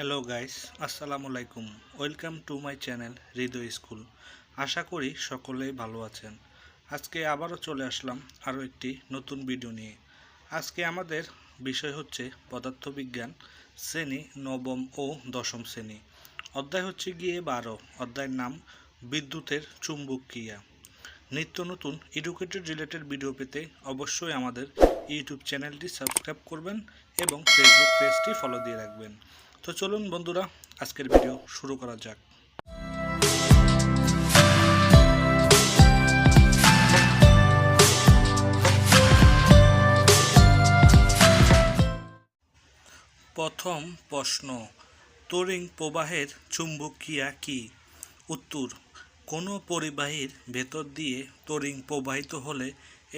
Hello guys আসসালামু আলাইকুম welcome to my channel Hriday school আশা করি সকলেই ভালো আছেন। আজকে আবারও চলে আসলাম আরও একটি নতুন ভিডিও নিয়ে। আজকে আমাদের বিষয় হচ্ছে পদার্থবিজ্ঞান, শ্রেণি নবম ও দশম শ্রেণি। অধ্যায় হচ্ছে গিয়ে বারো। অধ্যায়ের নাম, বিদ্যুতের চুম্বক ক্রিয়া। নিত্য নতুন এডুকেটেড রিলেটেড ভিডিও পেতে অবশ্যই আমাদের ইউটিউব চ্যানেলটি সাবস্ক্রাইব করবেন এবং ফেসবুক পেজটি ফলো দিয়ে রাখবেন। তো চলুন বন্ধুরা, আজকের ভিডিও শুরু করা যাক। প্রথম প্রশ্ন তড়িৎ প্রবাহের চুম্বকীয়া কি? উত্তর, কোনো পরিবাহীর ভেতর দিয়ে তড়িৎ প্রবাহিত হলে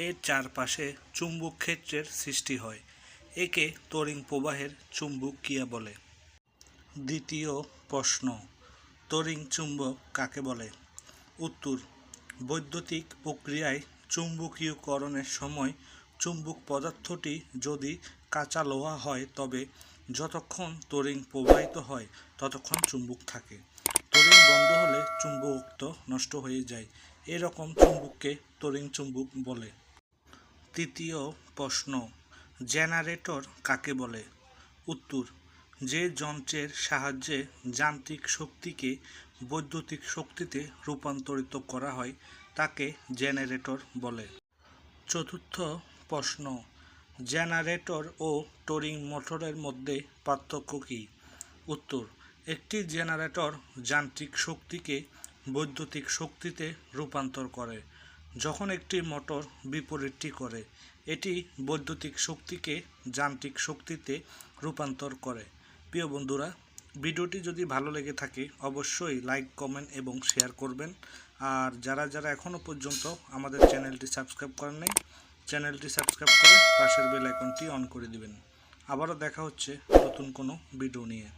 এর চারপাশে চুম্বক ক্ষেত্রের সৃষ্টি হয়। একে তড়িৎ প্রবাহের চুম্বক ক্রিয়া বলে। দ্বিতীয় প্রশ্ন। তড়িৎ চুম্বক কাকে বলে? উত্তর, বৈদ্যুতিক প্রক্রিয়ায় চুম্বকীয়করণের সময় চুম্বক পদার্থটি যদি কাঁচা লোহা হয়, তবে যতক্ষণ তড়িৎ প্রবাহিত হয়, ততক্ষণ চুম্বক থাকে। তড়িৎ বন্ধ হলে চুম্বকত্ব নষ্ট হয়ে যায়। এরকম চুম্বককে তড়িৎ চুম্বক বলে। তৃতীয় প্রশ্ন, জেনারেটর কাকে বলে? উত্তর যে যন্ত্রের সাহায্যে যান্ত্রিক শক্তিকে বৈদ্যুতিক শক্তিতে রূপান্তরিত করা হয়, তাকে জেনারেটর বলে। চতুর্থ প্রশ্ন, জেনারেটর ও টরিং মোটরের মধ্যে পার্থক্য কী? উত্তর, একটি জেনারেটর যান্ত্রিক শক্তিকে বৈদ্যুতিক শক্তিতে রূপান্তর করে। যখন একটি মোটর বিপরীতটি করে, এটি বৈদ্যুতিক শক্তিকে যান্ত্রিক শক্তিতে রূপান্তর করে। প্রিয় বন্ধুরা, ভিডিওটি যদি ভালো লেগে থাকে, অবশ্যই লাইক, কমেন্ট এবং শেয়ার করবেন। আর যারা যারা এখনও পর্যন্ত আমাদের চ্যানেলটি সাবস্ক্রাইব করেন নাই, চ্যানেলটি সাবস্ক্রাইব করে পাশের বেল আইকনটি অন করে দিবেন। আবারও দেখা হচ্ছে নতুন কোনো ভিডিও নিয়ে।